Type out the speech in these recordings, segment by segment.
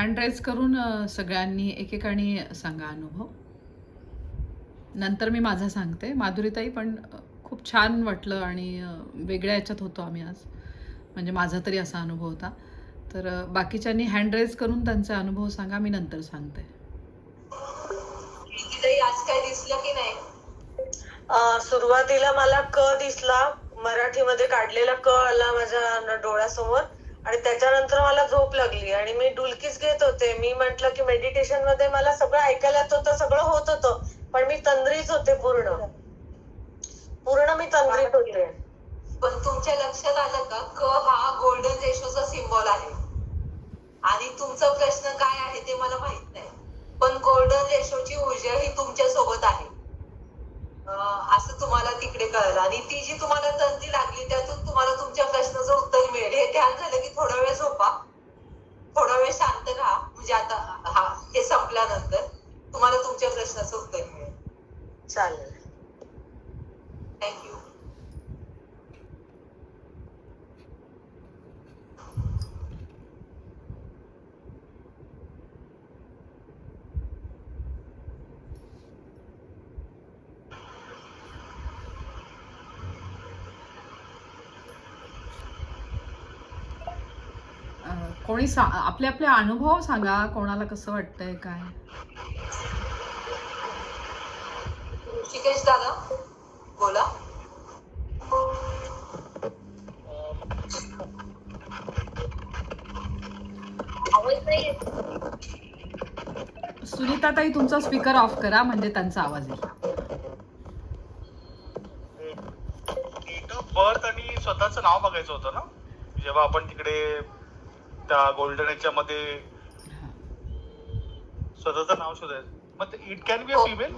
Hand raise करून सगळ्यांनी एकेकाने सांगा अनुभव. नंतर मी माझा सांगते. माधुरीताई पण खूप छान वाटलं आणि वेगळ्या याच्यात होतो आम्ही आज. म्हणजे माझा तरी असा अनुभव होता. तर बाकीच्यांनी हँड रेज करून त्यांचे अनुभव सांगा मी नंतर सांगते. आज काय दिसलं की नाही? सुरुवातीला मला क दिसला. मराठीमध्ये काढलेला क आला माझ्या डोळ्यासमोर. आणि त्याच्यानंतर मला झोप लागली आणि मी डुलकीच घेत होते. मी म्हंटल की मेडिटेशनमध्ये मला सगळं ऐकायला येत होतं सगळं होत होतं पण मी तंद्रीच होते पूर्ण. पूर्ण मी तंद्रीत होते. पण तुमच्या लक्षात आलं का? क हा गोल्डन रेशोचा सिम्बॉल आहे. आणि तुमचा प्रश्न काय आहे ते मला माहीत नाही. पण गोल्डन रेशोची ऊर्जा ही तुमच्यासोबत आहे. असं तुम्हाला तिकडे कळलं. आणि ती जी तुम्हाला तंद्री लागली त्यातून तुम्हाला तुमच्या प्रश्नाचं उत्तर मिळेल. हे ध्यान झालं की थोडा वेळ झोपा. थोडा वेळ शांत राहा. म्हणजे आता हा हे संपल्यानंतर तुम्हाला तुमच्या प्रश्नाचं उत्तर मिळेल. चालेल. थँक्यू अ, कोणी सा आपले आपले अनुभव सांगा कोणाला कसं वाटतंय काय ऋषिकेश दादा बोला येत. सुनीताताई तुमचा स्पीकर ऑफ करा म्हणजे त्यांचा आवाज येईल बर्थ आणि स्वतःचं नाव बघायचं होतं ना जेव्हा आपण तिकडे त्या गोल्डन याच्यामध्ये स्वतःचं नाव शोधायचं. मग it can be a female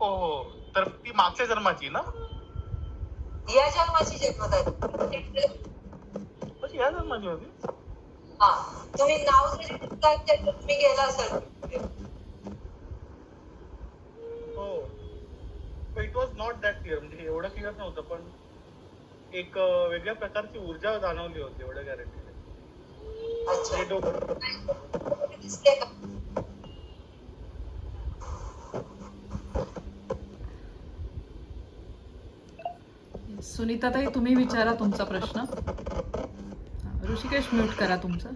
हो हो. तर ती मागच्या जन्माची ना? या जन्माची जन्मतारीख. म्हणजे या जन्माची होती? हा. तुम्ही नाव जरी तुम्ही गेला असाल. हो. It was not that clear म्हणजे एवढं क्लिअर नव्हतं पण एक वेगळ्या प्रकारची ऊर्जा जाणवली होती एवढं गॅरंटी सुनीताताई तुम्ही विचारा तुमचा प्रश्न. ऋषिकेश म्यूट करा तुमचं.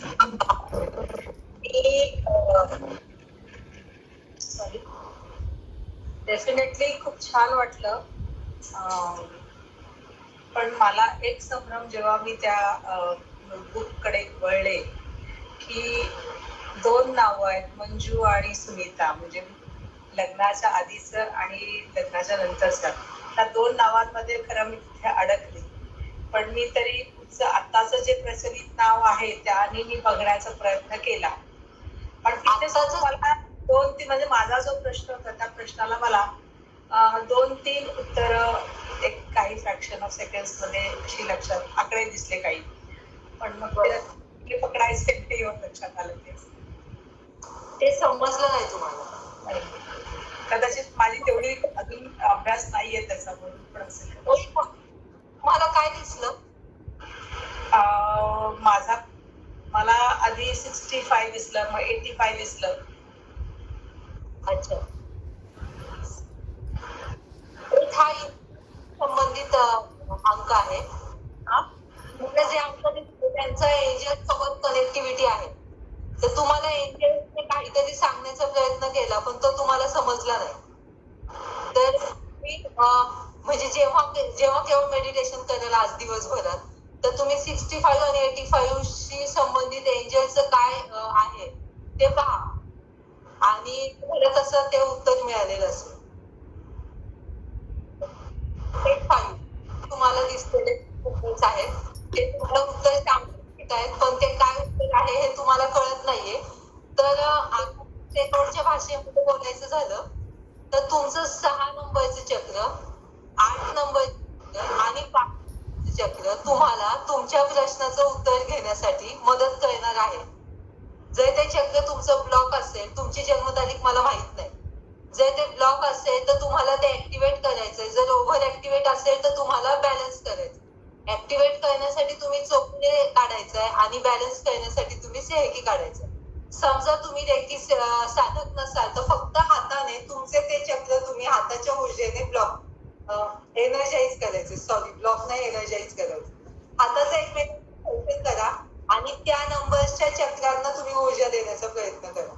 सॉरी डेफिनेटली खूप छान वाटलं. पण मला एक संभ्रम जेव्हा मी त्या बुककडे वळले की दोन नावं आहेत मंजू आणि सुनीता. म्हणजे लग्नाच्या आधीचं आणि लग्नाच्या नंतरचं. त्या दोन नावांमध्ये खरं मी तिथे अडकले. पण मी तरी पुढचं आत्ताचं जे प्रचलित नाव आहे त्याने मी बघण्याचा प्रयत्न केला. पण तिथे मला दोन तीन म्हणजे माझा जो प्रश्न होता त्या प्रश्नाला मला दोन तीन उत्तर एक काही फ्रॅक्शन ऑफ सेकंडमध्ये अशी लक्षात आकडे दिसले काही. पण मग पकडायचे ते येऊन लक्षात आलं ते. ते समजलं नाही तुम्हाला. कदाचित माझी तेवढी अजून अभ्यास नाहीये त्याचा म्हणून पण असेल का? तुम्हाला काय दिसलं? माझा मला आधी सिक्स्टी फाय दिसलं मग एटी फाय दिसलं. अच्छा. एक संबंधित अंक आहे. जे अंक त्यांचं त्यांचा सोबत कनेक्टिव्हिटी आहे. तर तुम्हाला एंजलने काहीतरी सांगण्याचा प्रयत्न केला पण तो तुम्हाला समजला नाही. तर मी म्हणजे जेव्हा जेव्हा केव्हा मेडिटेशन करायला आज दिवसभरात तर तुम्ही सिक्स्टी फाईव्ह आणि एटी फाईव्ह शी संबंधित एंजलचं काय आहे ते पहा. आणि तुम्हाला तसं ते उत्तर मिळालेलं असेल. एक तुम्हाला दिसलेले आहेत ते तुम्हाला उत्तर सांगत आहेत पण ते काय उत्तर आहे हे तुम्हाला कळत नाहीये. तर अं, भाषेमध्ये बोलायचं झालं तर तुमचं सहा नंबरचं चक्र आठ नंबर आणि पाच चक्र तुम्हाला तुमच्या प्रश्नाचं उत्तर घेण्यासाठी मदत करणार आहे. जर ते चक्र तुमचं ब्लॉक असेल तुमची जन्मतारीख मला माहीत नाही. जर ते ब्लॉक असेल तर तुम्हाला ते ऍक्टिव्हेट करायचंय. जर ओव्हर ऍक्टिव्हेट असेल तर तुम्हाला बॅलन्स करायचं ऍक्टिव्हेट करण्यासाठी तुम्ही चोपडे काढायचंय आणि बॅलन्स करण्यासाठी तुम्ही सेहकी काढायचं आहे. समजा तुम्ही रेकी साधक नसाल तर फक्त हाताने तुमचे ते चक्र तुम्ही हाताच्या ऊर्जेने ब्लॉक एनर्जाईज करायचे सॉरी ब्लॉक नाही एनर्जाईज करायचे. हाताचा एकमेक करा आणि त्या नंबरच्या चक्रांना तुम्ही ऊर्जा देण्याचा प्रयत्न करा.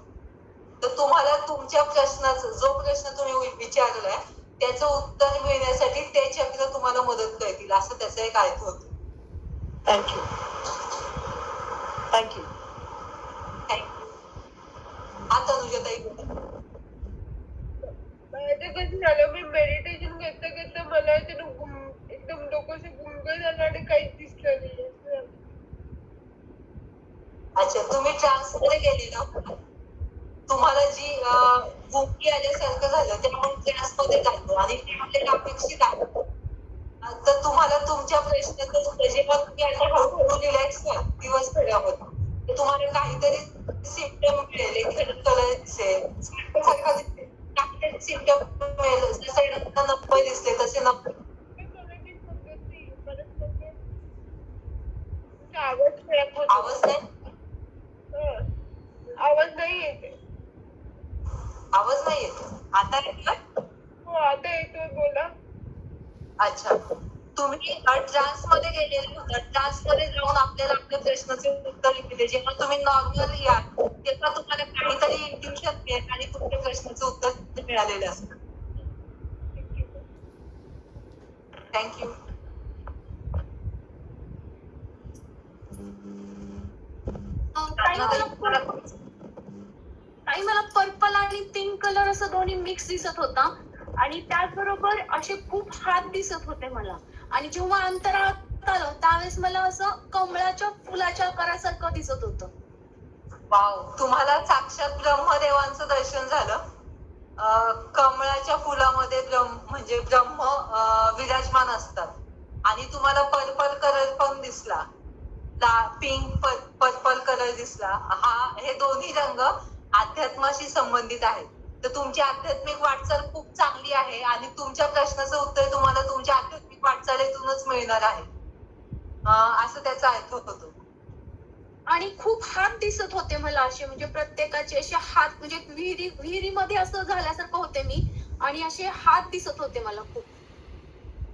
तर तुम्हाला तुमच्या प्रश्नाचं जो प्रश्न तुम्ही वि- विचारलाय त्याचं उत्तर मिळण्यासाठी ते चक्र तुम्हाला मदत करतील असं त्याचा एक अर्थ होतो. थँक्यू थँक्यू थँक्यू आता अनुजाताई बोला. माझं कसं झालं मी मेडिटेशन घेता घेता मला ते एकदम डोकं गुंग झालं आणि काहीच दिसलं नाही. अच्छा तुम्ही ट्रान्समध्ये गेलेला होता तुम्हाला जी भूकी आल्यासारखं झालं त्यामुळे आपण मध्ये जातो आणि ते आपल्याला अपेक्षित आहे तर तुम्हाला तुमच्या प्रश्नाचं उत्तर जेव्हा तुम्ही आता हळूहळू रिलॅक्स व्हाल दिवसभरामध्ये तर तुम्हाला काहीतरी सिम्पटम मिळेल. एखादा कलर दिसेल. सारखा दिसेल. काहीतरी सिम्पटम मिळेल. जसे नंबर दिसले तसे नंबर मी मला काही समजत नाही. परत मग तुमचा आवाज खराब होतो. आवाज नाही हं. आवाज नाही येते आवाज नाही येत आता येतोय हो आता येतोय बोला अच्छा तुम्ही ट्रान्समध्ये गेलेले होता ट्रान्समध्ये जाऊन आपल्याला आपल्या प्रश्नाचे उत्तर दिले जेव्हा तुम्ही नॉर्मल या तेव्हा तुम्हाला काहीतरी इंट्युशन मिळेल आणि तुमच्या प्रश्नाचं उत्तर मिळालेलं असतं थँक्यू ताई मला ताई मला पर्पल आणि पिंक कलर असं दोन्ही मिक्स दिसत होता आणि त्याचबरोबर असे खूप हात दिसत होते मला आणि जेव्हा अंतराळात आलं त्यावेळेस मला असं कमळाच्या फुलाच्या आकारासारखं दिसत होतं. वाव तुम्हाला साक्षात ब्रह्मदेवांचं दर्शन झालं. कमळाच्या फुलामध्ये ब्रह्म म्हणजे ब्रह्म विराजमान असतात. आणि तुम्हाला पर्पल कलर पण दिसला. पिंक पर्पल कलर दिसला. हा हे दोन्ही रंग अध्यात्माशी संबंधित आहेत. तर तुमची आध्यात्मिक वाटचाल खूप चांगली आहे आणि तुमच्या प्रश्नाचं उत्तर तुम्हाला तुमच्या आध्यात्मिक वाटचालीतूनच मिळणार आहे. असं त्याचा अर्थ होतो. आणि खूप हात दिसत होते मला असे म्हणजे प्रत्येकाचे असे हात म्हणजे विहिरी विहिरीमध्ये असं झाल्यासारखं होते मी. आणि असे हात दिसत होते मला खूप.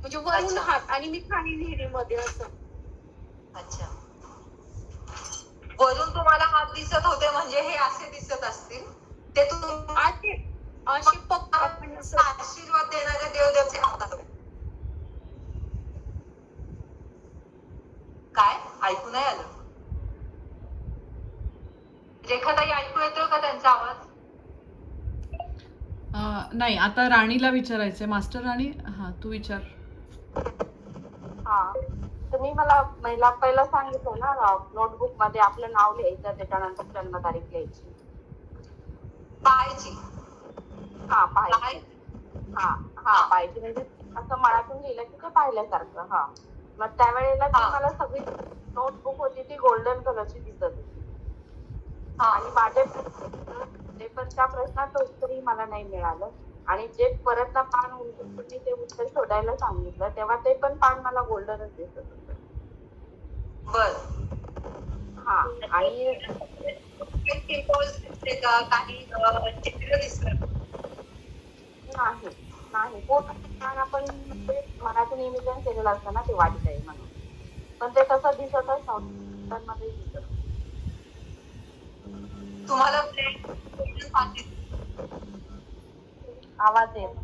म्हणजे वरून. हात आणि मी खाली विहिरीमध्ये असं. अच्छा. वरून तुम्हाला हात दिसत होते म्हणजे हे असे दिसत असतील. ते असं आशीर्वाद देणारे देवदेवचे हातात होते. काय ऐकू नाही आलं. रेखाताई ऐकू येतोय का त्यांचा आवाज? अं, नाही आता राणीला विचारायचंय. मास्टर राणी हा तू विचार. हा. तुम्ही मला महिला पहिलं सांगितलं ना नोटबुकमध्ये आपलं नाव लिहायचं त्याच्यानंतर जन्मतारीख लिहायची. पाहायची. हा पाहाय पाहायची. हा हा पाहायची. म्हणजे असं मनातून लिहिलं की ते पाहिल्यासारखं हा. मग त्यावेळेला ती. मला सगळी नोटबुक होती ती गोल्डन कलरची दिसत होती. आणि माझे पेपरच्या प्रश्नाचं उत्तरही मला नाही मिळालं. आणि जे परत पान उलटून ते उत्तर शोधायला सांगितलं तेव्हा ते पण पान मला गोल्डनच दिसत होतं. बर. हा आणि काही चित्र दिसलं? नाही. नाही. आपण म्हणजे मनातून इमेजिन केलेलं असतं ना ते वाईट आहे म्हणून. पण ते तसं दिसतच नव्हतं मध्ये दिसत. तुम्हाला आवाज येत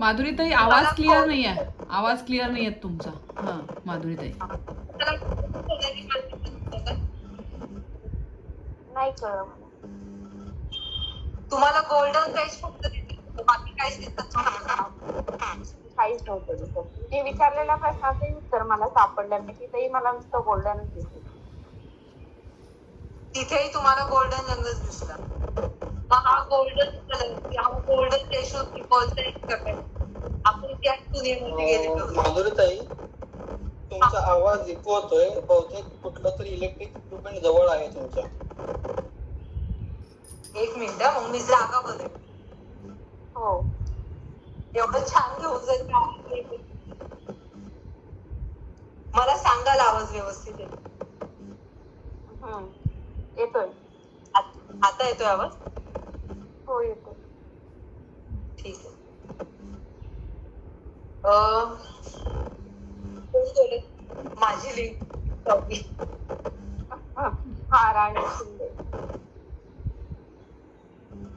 माधुरीताई आवाज क्लिअर नाही आहे. आवाज क्लिअर नाही आहे तुमचा. हा माधुरीताई नाही मला. तुम्हाला गोल्डन पेज फक्त दिसत बाकी काहीच दिसत नव्हतं. काहीच नव्हतं दिसत ते विचारलेल्या प्रश्नाचंही उत्तर मला सापडलं नाही. तिथेही मला नुसतं गोल्डनच दिसत तिथेही तुम्हाला गोल्डन रंगच दिसला. मग हा गोल्डन कलर हा गोल्डन रेशो पिंपल्सचा एक प्रकार आहे. आपण त्या दुनियेमध्ये गेलेलो. माधुरीताई तुमचा आवाज इको होतोय. बहुतेक कुठलं तरी इलेक्ट्रिक इक्विपमेंट जवळ आहे तुमच्या. एक मिनिट मग मी जागा बदल हो. एवढं छान घेऊन मला सांगाल आवाज व्यवस्थित येतो. हम्म. येतोय. आत- येतोय आवाज? हो येतोय. ठीक आहे. अं, कोण बोलत माझी लिंक हा राणी.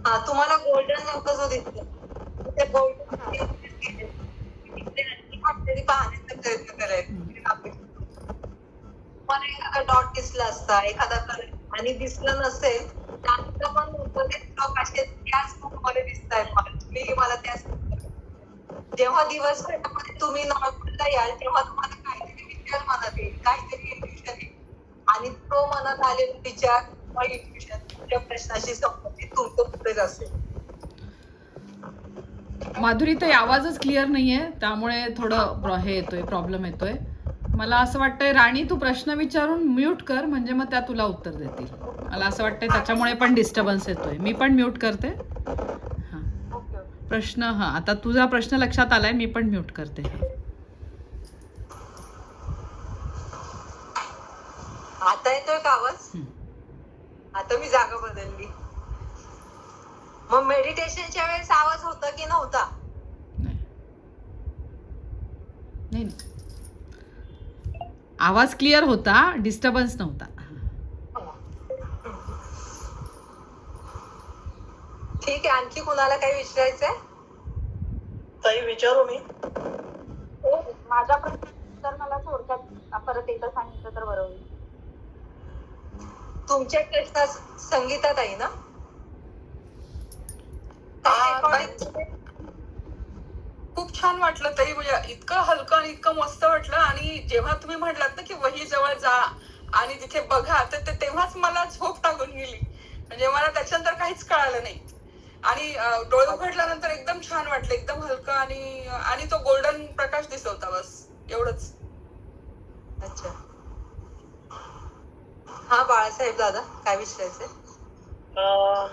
हा तुम्हाला गोल्डन नको जो दिसतो ते गोल्डन तरी पाहण्याचा प्रयत्न करायचा. तुम्हाला एखादा डॉट दिसला असता एखादा कलर आणि दिसलं नसेल त्यानंतर पण बरेच लोक असे त्याच मध्ये दिसत आहेत मला तुम्ही मला त्याच जेव्हा दिवसभरामध्ये तुम्ही नॉर्मलला याल तेव्हा तुम्हाला काहीतरी विचार मनात येईल. काहीतरी इंट्युशन येईल. आणि तो मनात आलेला विचार किंवा इंट्युशन तुमच्या प्रश्नाशी संबंध तुमचं पुढेच असेल माधुरी ताई आवाजच क्लिअर नाहीये. त्यामुळे थोडं हे येतोय प्रॉब्लेम येतोय. मला असं वाटतंय राणी तू प्रश्न विचारून म्यूट कर म्हणजे मग त्या तुला उत्तर देतील. मला असं वाटतंय त्याच्यामुळे पण डिस्टर्बन्स येतोय. मी पण म्यूट करते. हां. प्रश्न हां. आता तुझा प्रश्न लक्षात आलाय मी पण म्यूट करते. आता येतोय का आवाज. आता मी जागा बदलली. मग मेडिटेशनच्या वेळेस आवाज होता की नव्हता? नाही. आवाज क्लिअर होता डिस्टर्बन्स नव्हता. ठीक आहे आणखी कुणाला काही विचारायचंय? ताई विचारू मी. माझा प्रश्न तर मला थोडक्यात परत एकदा सांगितलं तर बरं होईल. तुमच्या प्रश्नात संगीतात आहे ना? हा, खूप छान वाटलं तरी म्हणजे इतकं हलकं आणि इतकं मस्त वाटलं. आणि जेव्हा तुम्ही म्हटलात ना की वही जवळ जा आणि तिथे बघा तर ते तेव्हाच मला झोप लागून गेली. म्हणजे मला त्याच्यानंतर काहीच कळालं नाही. आणि डोळे उघडल्यानंतर एकदम छान वाटलं. एकदम हलकं आणि आणि तो गोल्डन प्रकाश दिसत होता बस. एवढंच. अच्छा. हा बाळासाहेब दादा काय विचारायचंय अं,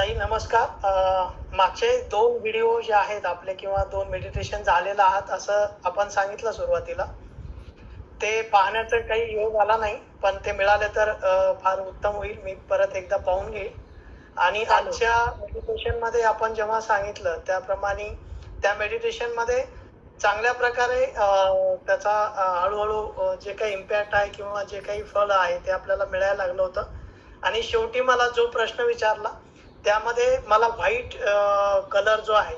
ताई नमस्कार. मागचे दोन व्हिडिओ जे आहेत आपले किंवा दोन मेडिटेशन झालेलं आहात असं आपण सांगितलं सुरुवातीला. ते पाहण्याचा काही योग आला नाही पण ते मिळाले तर फार उत्तम होईल. मी परत एकदा पाहून घेईल. आणि. आजच्या मेडिटेशनमध्ये आपण जेव्हा सांगितलं त्याप्रमाणे त्या मेडिटेशनमध्ये चांगल्या प्रकारे त्याचा हळूहळू जे काही इम्पॅक्ट आहे किंवा जे काही फळ आहे ते आपल्याला मिळायला लागलं होतं. आणि शेवटी मला जो प्रश्न विचारला त्यामध्ये मला व्हाईट कलर जो आहे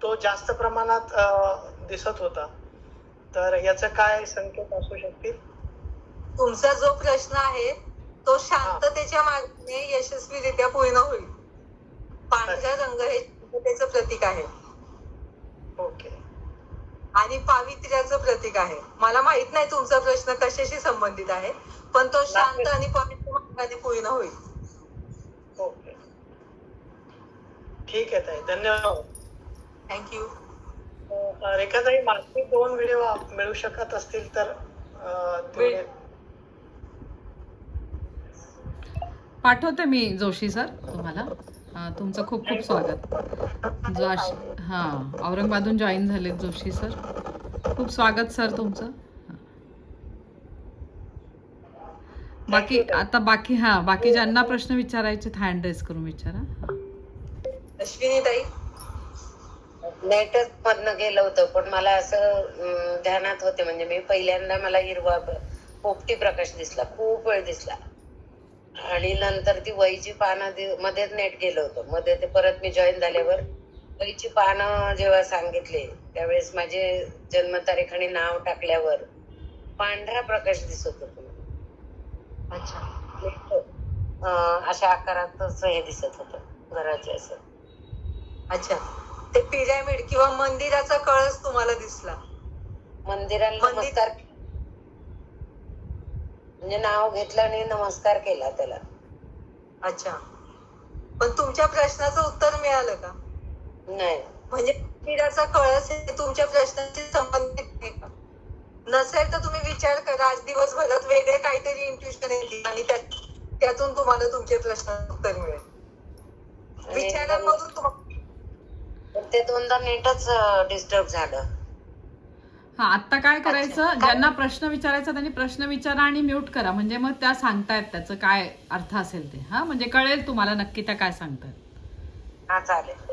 तो जास्त प्रमाणात दिसत होता. तर याचं काय संकेत असू शकतील? तुमचा जो प्रश्न आहे तो शांततेच्या मार्गाने यशस्वीरित्या पूर्ण होईल. पांढरा रंग हे शांततेचं प्रतीक आहे. ओके. आणि पावित्र्याचं प्रतीक आहे. मला माहीत नाही तुमचा प्रश्न कशाशी संबंधित आहे पण तो शांत आणि पवित्र मार्गाने पूर्ण होईल ओके ठीक आहे ताई धन्यवाद. थँक्यू अं, रेखाताई मागचे दोन व्हिडिओ मिळू शकत असतील तर पाठवते मी जोशी सर तुम्हाला. तुमचं खूप खूप स्वागत. जोश हां औरंगाबादहून जॉईन झालेत जोशी सर. खूप स्वागत सर तुमचं. बाकी आता बाकी हां बाकी ज्यांना प्रश्न विचारायचे हँड रेस करून विचारा. हां. अश्विनी ताई नेटच मधनं गेलं होतं पण मला असं ध्यानात होते म्हणजे मी पहिल्यांदा मला हिरवा पोपटी प्रकाश दिसला खूप वेळ दिसला. आणि नंतर ती वहीची पानं मध्येच नेट गेलं होतं. मध्ये ते परत मी जॉईन झाल्यावर वहीची पानं जेव्हा सांगितले त्यावेळेस माझे जन्मतारीख आणि नाव टाकल्यावर पांढरा प्रकाश दिसत होता. अच्छा. अं, अशा आकारातच हे दिसत होतं घराचे असं. अच्छा. ते पिरॅमिड किंवा मंदिराचा कळस तुम्हाला दिसला. मंदिराला मंदिर- नमस्कार म्हणजे नाव घेतलं आणि नमस्कार केला त्याला. अच्छा. पण तुमच्या प्रश्नाचं उत्तर मिळालं का? नाही. म्हणजे मंदिराचा कळस हे तुमच्या प्रश्नाशी संबंधित आहे का? नसेल तर तुम्ही विचार करा. आज दिवसभरात वेगळे काहीतरी इंट्युशन येतील आणि त्यात त्यातून तुम्हाला तुमचे प्रश्न उत्तर मिळेल. आणि विचारांमधून तुम्हाला ते दोनदा नेटच डिस्टर्ब झालं. हा आता काय करायचं? ज्यांना प्रश्न विचारायचा त्यांनी प्रश्न विचारा आणि म्यूट करा. म्हणजे मग त्या सांगतायत त्याचं काय अर्थ असेल ते. हा म्हणजे कळेल तुम्हाला नक्की त्या काय सांगतायत हा चालेल.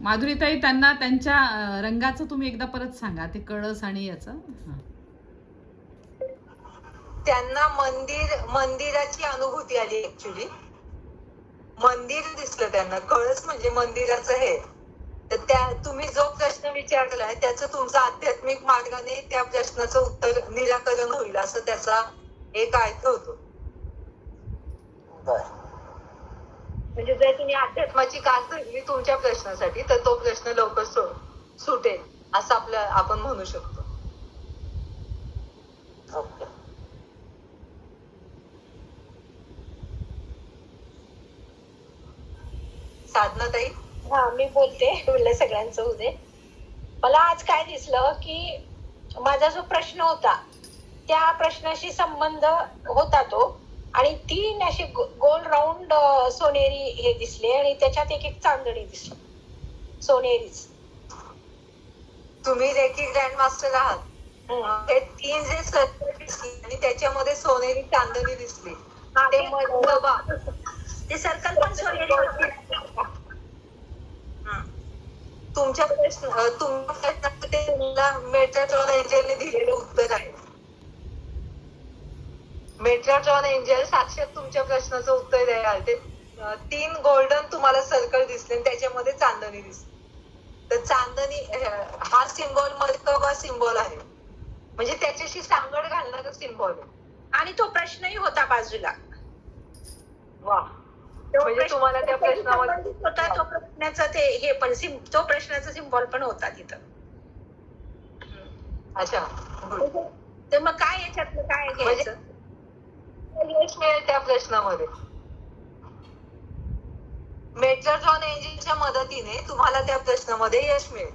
माधुरीताई त्यांना त्यांच्या रंगाचं तुम्ही एकदा परत सांगा. ते कळस आणि याचं. हा. त्यांना मंदिर मंदिराची अनुभूती आली ऍक्च्युली मंदिर दिसलं त्यांना कळस म्हणजे मंदिराचं हे. तर त्या तुम्ही जो प्रश्न विचारलाय त्याचं तुमचं आध्यात्मिक मार्गाने त्या प्रश्नाचं उत्तर निराकरण होईल असं त्याचा एक अर्थ होतो. म्हणजे जर तुम्ही अध्यात्माची कास धरली तुमच्या प्रश्नासाठी तर तो प्रश्न लवकर सुटेल असं आपलं आपण म्हणू शकतो ओके साधना ताई? हा मी बोलते. म्हणलं सगळ्यांचं दे. मला आज काय दिसलं की माझा जो प्रश्न होता त्या प्रश्नाशी संबंध होता तो. आणि तीन असे गो- गोल राऊंड सोनेरी हे दिसले आणि त्याच्यात एक एक चांदणी दिसली. सोनेरीच. तुम्ही रेकी ग्रँड मास्टर आहात. ते तीन जे दिसली आणि त्याच्यामध्ये सोनेरी चांदणी दिसली. ते ते- सर्कल पण सोनेरी होते तुमच्या प्रश्न तुमच्या प्रश्नाचं ते तुम्हाला मेट्राट्रॉन एंजलने दिलेलं उत्तर आहे. मेट्राट्रॉन एंजल साक्षात तुमच्या प्रश्नाचं उत्तर द्यायला ते तीन गोल्डन तुम्हाला सर्कल दिसले आणि त्याच्यामध्ये चांदणी दिसली. तर चांदणी हा सिम्बॉल मर्कबा सिम्बॉल आहे. म्हणजे त्याच्याशी सांगड घालणारा सिम्बॉल आहे. आणि तो प्रश्नही होता बाजूला. वा. म्हणजे तुम्हाला त्या संबंधित होता तो प्रश्नाचा ते हे पण तो प्रश्नाचा सिम्बॉल पण होता तिथं. अच्छा. तर मग काय याच्यातलं काय घ्यायचं? यश मिळेल त्या प्रश्नामध्ये. मेट्रोजॉन एंजिनच्या मदतीने तुम्हाला त्या प्रश्नामध्ये यश मिळेल.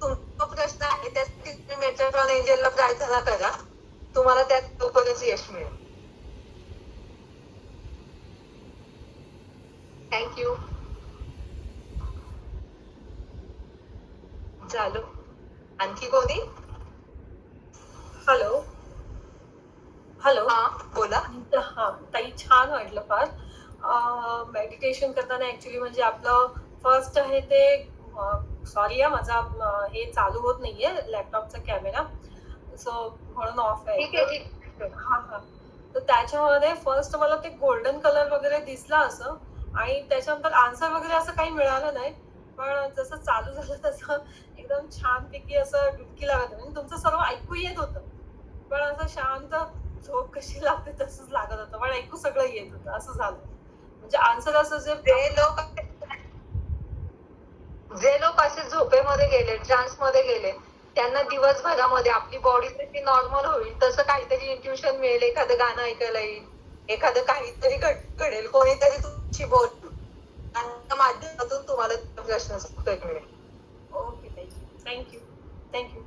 तुमचा प्रश्न आहे त्यासाठी तुम्ही मेट्रोजॉन एंजिनला प्रार्थना करा. तुम्हाला त्यात लवकरच यश मिळेल. थँक्यू झालं. आणखी कोणी? हॅलो हॅलो हा. बोला. हा ताई छान वाटलं फार. मेडिटेशन करताना ऍक्च्युली म्हणजे आपलं फर्स्ट आहे ते सॉरी आहे माझा हे चालू होत नाहीये लॅपटॉपचा कॅमेरा सो म्हणून ऑफ आहे. हा हा. तर त्याच्यामध्ये फर्स्ट मला ते गोल्डन कलर वगैरे दिसला असं. आणि त्याच्यानंतर आन्सर वगैरे असं काही मिळालं नाही. पण जसं चालू झालं तसं एकदम छानपैकी असं डुबकी लागत म्हणजे तुमचं सर्व ऐकू येत होतं. पण असं शांत झोप कशी लागते तसंच लागत होतं. पण ऐकू सगळं येत होतं. असं झालं. म्हणजे आन्सर असं जे जे लोक जे लोक असे झोपेमध्ये गेले ट्रान्समध्ये गेले त्यांना दिवसभरामध्ये आपली बॉडी जशी नॉर्मल होईल तसं काहीतरी इंट्युशन मिळेल. एखादं गाणं ऐकायला येईल. एखादं काहीतरी घडेल. कोणीतरी तुमची बोल माध्यमातून तुम्हाला उत्तर मिळेल. ओके ताई थँक्यू थँक्यू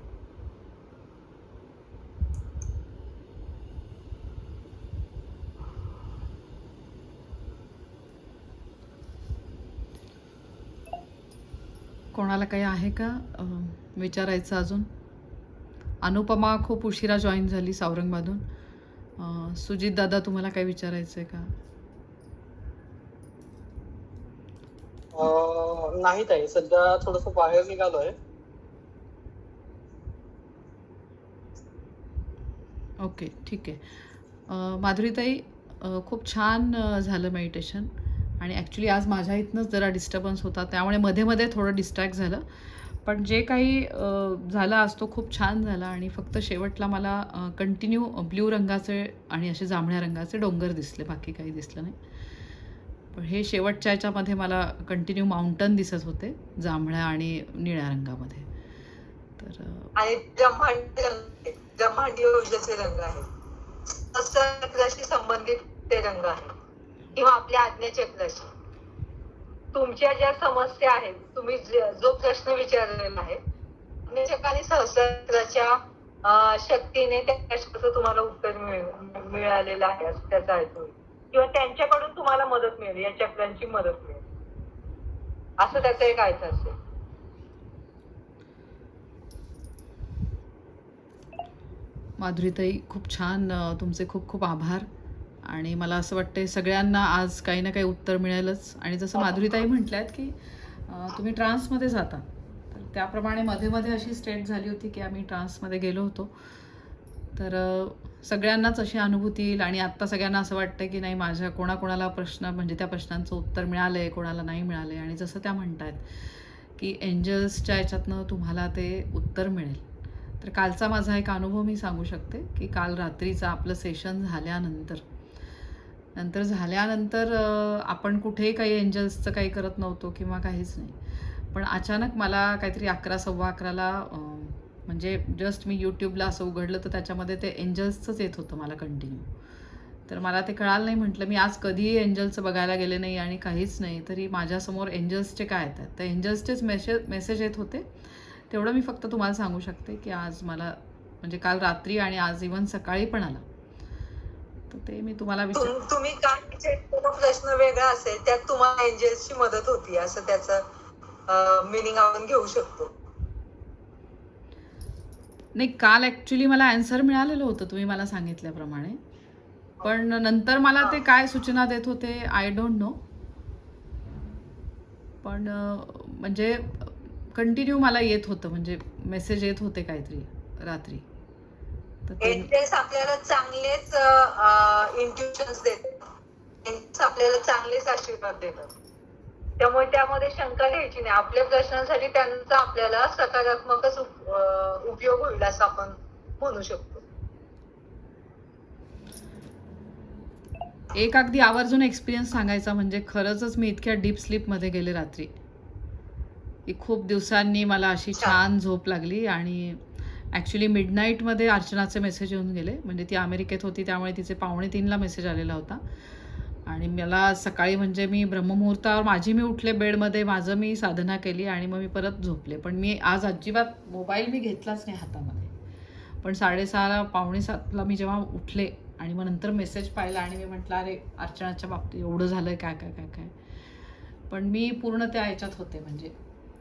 कोणाला काही आहे का विचारायचं अजून? अनुपमा खूप उशिरा जॉईन झाली सावरंगमधून. सुजित दादा तुम्हाला काही विचारायचं आहे का? नाही ताई सध्या थोडस बाहेर निघालोय. ओके ठीक आहे. माधुरीताई खूप छान झालं मेडिटेशन आणि ॲक्च्युली आज माझ्या इथनंच जरा डिस्टर्बन्स होता त्यामुळे मध्ये मध्ये थोडं डिस्ट्रॅक्ट झालं. पण जे काही झालं आज तो खूप छान झाला आणि फक्त शेवटला मला कंटिन्यू ब्ल्यू रंगाचे आणि असे जांभळ्या रंगाचे डोंगर दिसले बाकी काही दिसलं नाही. हे शेवटच्या याच्यामध्ये मला कंटिन्यू माउंटन दिसत होते जांभळ्या आणि निळ्या रंगामध्ये. तर आणि ब्रह्मांड ब्रह्मांड ऊर्जेचे रंग आहेत संबंधित ते रंग आहेत किंवा आपल्या आज्ञाचक्राशी. तुमच्या ज्या समस्या आहेत तुम्ही जो प्रश्न विचारलेला आहे आज्ञाचक्र सहस्राच्या शक्तीने त्या प्रश्नाचं तुम्हाला उत्तर मिळ- मिळालेलं आहे असं त्याचा ऐकून किंवा त्यांच्याकडून तुम्हाला मदत मिळेल या चक्रांची मदत मिळेल. असं त्याचं एक अर्थ असेल माधुरीताई खूप छान तुमचे खूप खूप आभार. आणि मला असं वाटतंय सगळ्यांना आज काही ना काही उत्तर मिळेलच. आणि जसं माधुरीताई म्हटल्यात की तुम्ही ट्रान्समध्ये जाता. तर त्याप्रमाणे मध्ये मध्ये अशी स्टेट झाली होती की आम्ही ट्रान्समध्ये गेलो होतो. तर सगळ्यांनाच अशी अनुभूती येईल आणि आत्ता सगळ्यांना असं वाटतं की नाही माझ्या कोणाकोणाला प्रश्न म्हणजे त्या प्रश्नांचं उत्तर मिळालं आहे कोणाला नाही मिळालं आहे आणि जसं त्या म्हणतात की एंजल्सच्या याच्यातनं तुम्हाला ते उत्तर मिळेल. तर कालचा माझा एक अनुभव मी सांगू शकते की काल रात्रीचं आपलं सेशन झाल्यानंतर नंतर झाल्यानंतर आपण कुठेही काही एंजल्सचं काही करत नव्हतो किंवा काहीच नाही. पण अचानक मला काहीतरी अकरा सव्वा अकराला म्हणजे जस्ट मी यूट्यूबला असं उघडलं तर त्याच्यामध्ये ते एंजल्सचंच येत होतं मला कंटिन्यू तर मला ते कळालं नाही म्हटलं मी आज कधीही एंजल्सचं बघायला गेले नाही आणि काहीच नाही तरी माझ्यासमोर एंजल्सचे काय येतात? तर एंजल्सचेच मेसेज मेसेज येत होते. तेवढं मी फक्त तुम्हाला सांगू शकते की आज मला म्हणजे काल रात्री आणि आज इवन सकाळी पण आला. तर ते मी तुम्हाला विचार तुम- तुम्ही काय प्रश्न वेगळा असेल त्यात तुम्हाला एंजल्सची मदत होती असं त्याचं मिनिंग आपण घेऊ शकतो. नाही काल ॲक्च्युली मला ॲन्सर मिळालेलं होतं तुम्ही मला सांगितल्याप्रमाणे. पण नंतर मला ते काय सूचना देत होते आय डोंट नो पण म्हणजे कंटिन्यू मला येत होतं म्हणजे मेसेज येत होते काहीतरी रात्री. तर आपल्याला चांगलेच इंट्युशन्स देतात आपल्याला चांगलेच आशीर्वाद देतात त्यामुळे त्यामध्ये शंका घ्यायची नाही. आपल्या प्रश्नांसाठी त्यांचा आपल्याला सकारात्मकच उपयोग होईल असं आपण म्हणू शकतो. एक अगदी आवर्जून एक्सपिरियन्स सांगायचा म्हणजे खरंच मी इतक्या डीप स्लीपमध्ये गेले रात्री. की खूप दिवसांनी मला अशी छान. झोप लागली आणि ॲक्च्युली मिडनाईटमध्ये अर्चनाचे मेसेज येऊन गेले. म्हणजे ती अमेरिकेत होती त्यामुळे तिचे पावणे तीनला मेसेज आलेला होता. आणि मला सकाळी म्हणजे मी ब्रह्ममुहूर्तावर माझी मी उठले बेडमध्ये माझं मी साधना केली आणि मग मी परत झोपले. पण मी आज अजिबात मोबाईल मी घेतलाच नाही हातामध्ये. पण साडेसहाला पावणे सातला मी जेव्हा उठले आणि मग नंतर मेसेज पाहिला आणि मी म्हटलं अरे अर्चनाच्या बाबतीत एवढं झालं काय काय काय काय? पण मी पूर्ण त्या याच्यात होते. म्हणजे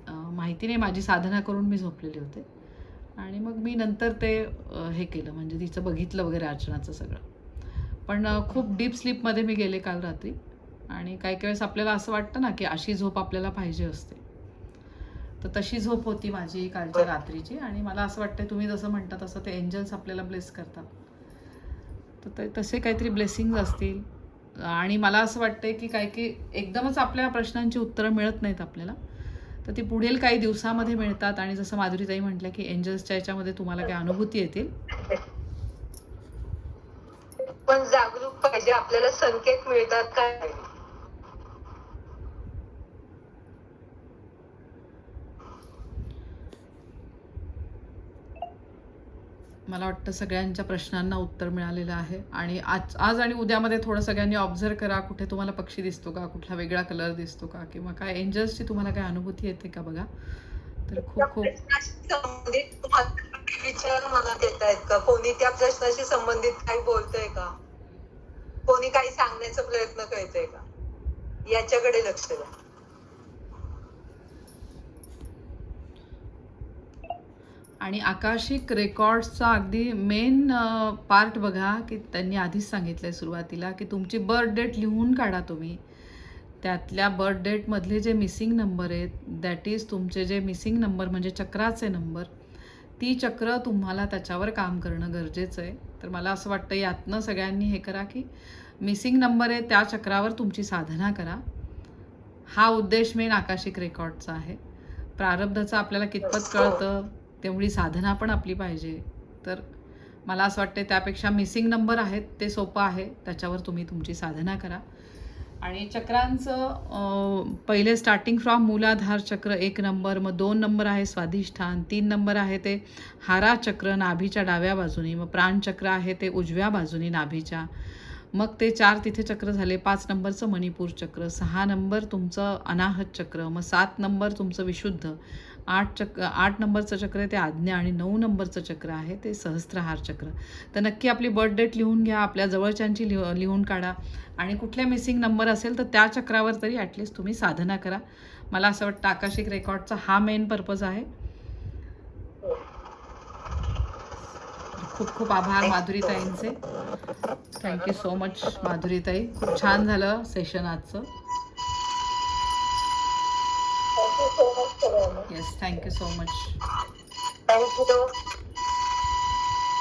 माहिती नाही माझी साधना करून मी झोपलेले होते. आणि मग मी नंतर ते हे केलं. म्हणजे तिचं बघितलं वगैरे अर्चनाचं सगळं. पण खूप डीप स्लीपमध्ये मी गेले काल रात्री. आणि काही काही वेळेस आपल्याला असं वाटतं ना की अशी झोप आपल्याला पाहिजे असते. तर तशी झोप होती माझी कालच्या रात्रीची. आणि मला असं वाटतं तुम्ही जसं म्हणता तसं ते एंजल्स आपल्याला ब्लेस करतात. तर ते तसे काहीतरी ब्लेसिंग्ज असतील. आणि मला असं वाटतंय की काही की एकदमच आपल्या प्रश्नांची उत्तरं मिळत नाहीत आपल्याला. तर ती पुढील काही दिवसामध्ये मिळतात. आणि जसं माधुरीताई म्हटलं की एंजल्सच्या याच्यामध्ये तुम्हाला काही अनुभूती येतील. पण जागरूक पाहिजे आपल्याला संकेत मिळतात काय मला वाटतं सगळ्यांच्या प्रश्नांना उत्तर मिळालेलं आहे. आणि आज आज आणि उद्यामध्ये थोडं सगळ्यांनी ऑब्झर्व करा कुठे तुम्हाला पक्षी दिसतो का कुठला वेगळा कलर दिसतो का किंवा काय एंजल्सची तुम्हाला काय अनुभूती येते का बघा? तर खूप खूप विचार मनात येत आहेत का? कोणी त्या प्रश्नाशी संबंधित काही बोलतोय का? कोणी काही सांगण्याचा प्रयत्न करतंय का? याच्याकडे लक्ष द्या. आणि आकाशिक रेकॉर्ड्सचा अगदी मेन पार्ट बघा की त्यांनी आधीच सांगितलं आहे सुरुवातीला की तुमची बर्थ डेट लिहून काढा तुम्ही. त्यातल्या बर्थ डेटमधले जे मिसिंग नंबर आहेत दॅट इज तुमचे जे मिसिंग नंबर म्हणजे चक्राचे नंबर ती चक्र तुम्हाला त्याच्यावर काम करणं गरजेचं आहे. तर मला असं वाटतं यातनं सगळ्यांनी हे करा की मिसिंग नंबर आहे त्या चक्रावर तुमची साधना करा. हा उद्देश मेन आकाशिक रेकॉर्डचा आहे. प्रारब्धाचं आपल्याला कितपत कळतं तेवढी साधना पण आपली पाहिजे. तर मला असं वाटतं त्यापेक्षा मिसिंग नंबर आहेत ते सोपं आहे. त्याच्यावर तुम्ही तुमची साधना करा. आणि चक्रांचं पहिले स्टार्टिंग फ्रॉम मूलाधार चक्र एक नंबर मग दोन नंबर आहे स्वाधिष्ठान तीन नंबर आहे ते हारा चक्र नाभीच्या डाव्या बाजूनी मग प्राणचक्र आहे ते उजव्या बाजूनी नाभीच्या. मग ते चार तिथे चक्र झाले पाच नंबरचं मणिपूर चक्र सहा नंबर तुमचं अनाहत चक्र मग सात नंबर तुमचं विशुद्ध. आठ चक्र आठ नंबरचं चक्र आहे ते आज्ञा आणि नऊ नंबरचं चक्र आहे ते सहस्त्रहार चक्र. तर नक्की आपली बर्थ डेट लिहून घ्या आपल्या जवळच्यांची लिह लिहून काढा. आणि कुठल्या मिसिंग नंबर असेल तर त्या चक्रावर तरी ॲटलिस्ट तुम्ही साधना करा. मला असं वाटतं आकाशिक रेकॉर्डचा हा मेन पर्पज आहे. खूप खूप आभार माधुरीताईंचे. थँक्यू सो मच माधुरीताई. खूप छान झालं सेशन आजचं. so much, Yes, thank you so much. Thank you.